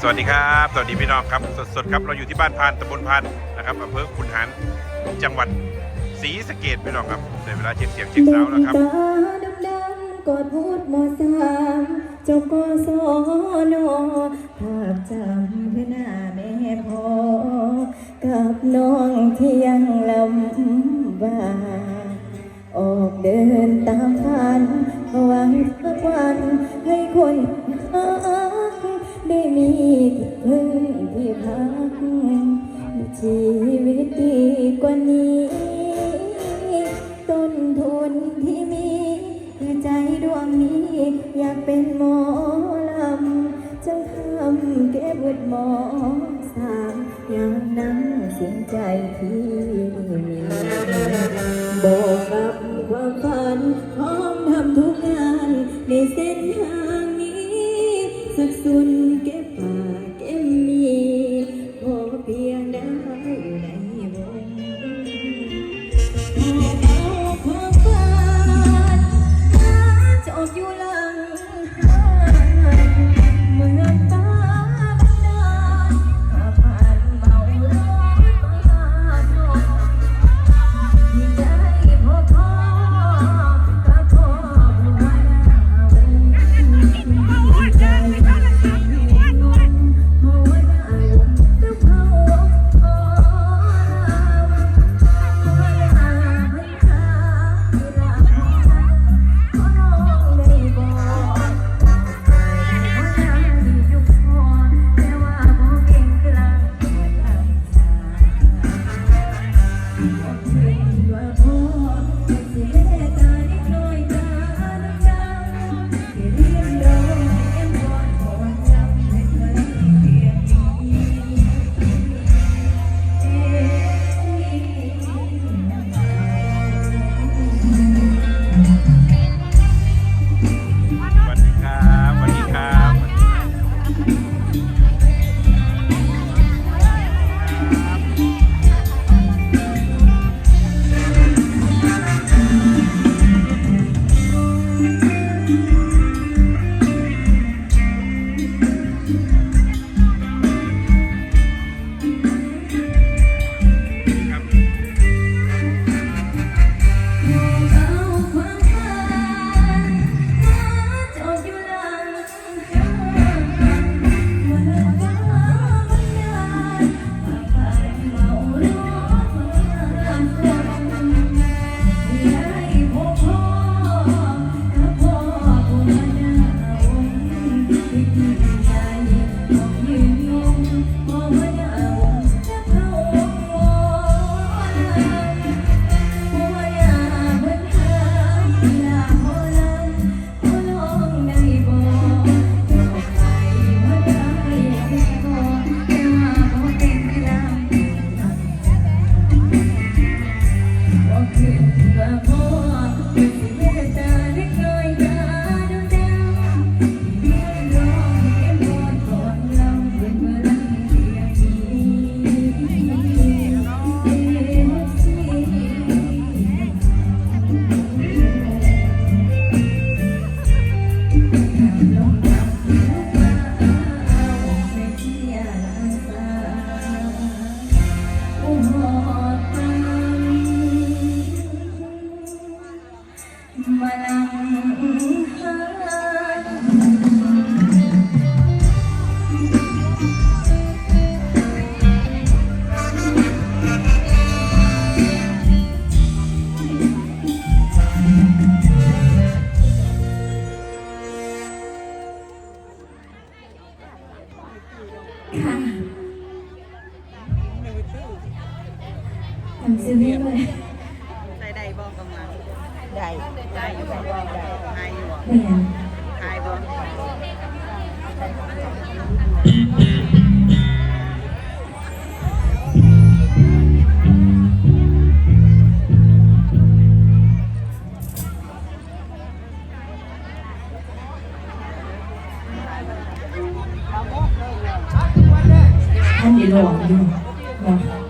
สวัสดีครับ สวัสดีพี่น้องครับ สดๆครับ เราอยู่ที่บ้านพานตำบลพานนะครับอำเภอขุนหารจังหวัดศรีสะเกดพี่น้องครับในเวลาเช็คเสียงเช็คสาแล้วครับกอดพูดมอสามจบกศนภาพจำเพื่อหน้าแม่พอ กับน้องที่ยังลำบากออกเดินตามฝันหวังสักวันให้คนรัก ได้มีที่พึ่งที่พักชีวิตดีกว่านี้ ต้นทุนที่มีคือใจดวงนี้ อยากเป็นหมอลำจึงทำเก็บวทหมอสามอย่างนั้นเสียงใจที่มีบอกกับความฝัน นทายบอกท่านเดี๋ยวหลอกอยู่บอ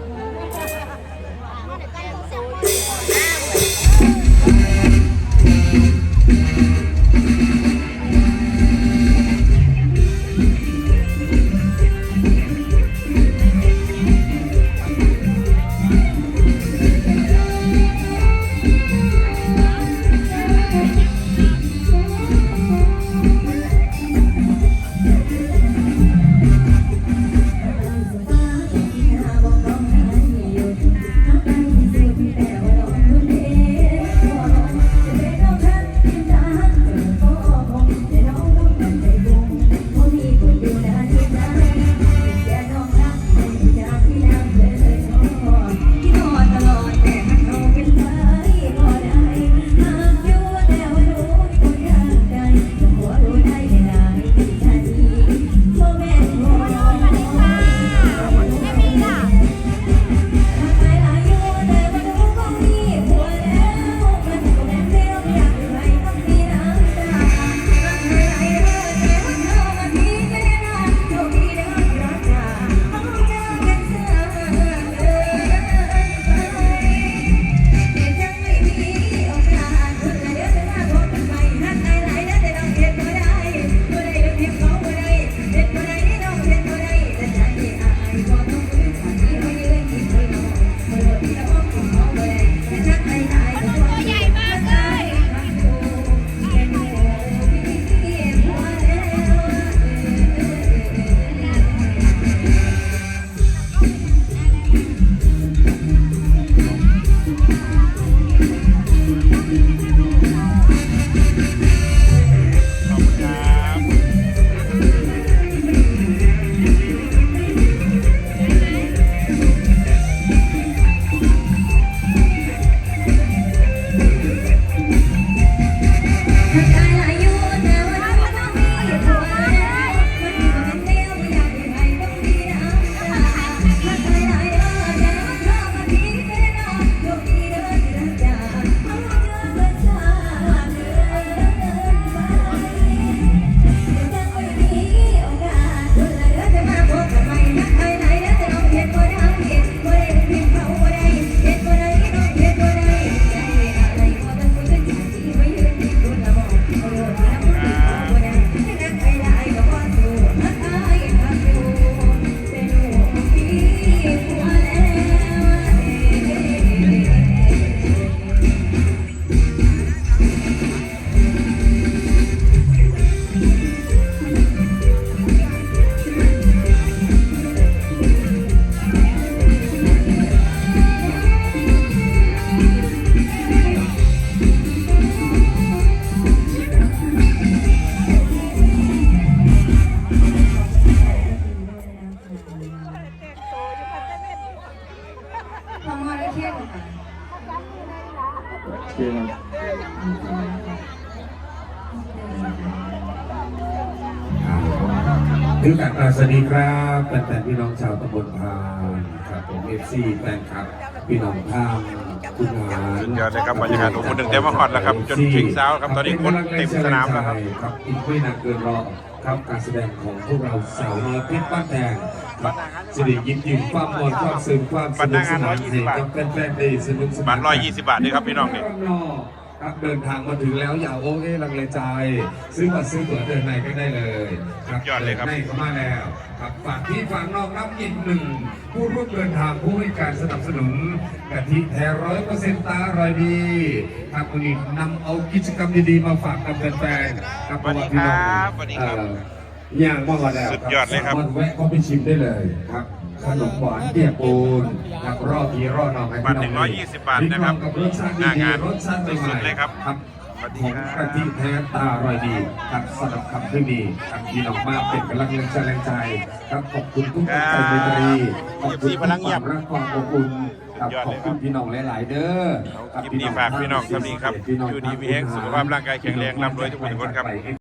กคือการปราสดีครับแฟนๆพี่น้องชาวตำบลพานครับผมเอฟซีแฟนครับพี่น้องพามคุณหารสุดยอดเลยครับบรรยากาศอบอุ่นตั้งแต่เมื่อก่อนแล้วครับ จนถึงเช้าครับตอนนี้คนเต็มสนามแล้วครับครับอีกไม่นานเกินรอครับการแสดงของพวกเราสาวน้อยเพชรบ้านแดงครับสิริยิ้มยิ้มความมวลความซึ้งความสนุกสนานให้กับแฟนๆได้สนุกสนานบัตร120บาทด้วยครับพี่น้องนี่ ครับเดินทางมาถึงแล้วอย่าโอ้เอ้ลังเลใจ ซื้อบัตรซื้อตั๋วเดินในก็ได้เลยครับยอดเลยครับในเข้ามาแล้วครับฝากที่ฝากน้องรับอีกหนึ่งผู้ร่วมเดินทางผู้ให้การสนับสนุนกะทิแท้ร้อยเปอร์เซ็นต์ตาอร่อยดีครับวันนี้นำเอากิจกรรมดีๆมาฝากกับแฟนๆครับสวัสดีครับสวัสดีครับ เอ่อย่างมาแล้วสุดยอดเลยครับ สามารถแวะเข้าไปชิมได้เลยครับ ขนมหวานเปียกปูนครับรอบทีรอบนอกให้บัตรพี่น้อง120บาทนะครับลิ้มลองกับรสชาติหน้างานรสชาติใหม่สุดๆเลยครับครับสวัสดีของครับกะทิแท้ตาอร่อยดีครับสำหรับคำที่ดีครับพี่น้องมากเป็นกำลังใจแรงใจครับขอบคุณทุกท่านใจเมตรีขอบคุณพลังเงียบความรักความอบอุ่นครับสุดยอดขอเลบยครัคุบณพี่น้องหลาย ๆ เด้อครับคลิปนี้ฝากพี่น้องครับนี่ครับอยู่ดีมีแห้งสุขภาพร่างกายแข็งแรงร่ำรวยทุกคนทุกคนครับ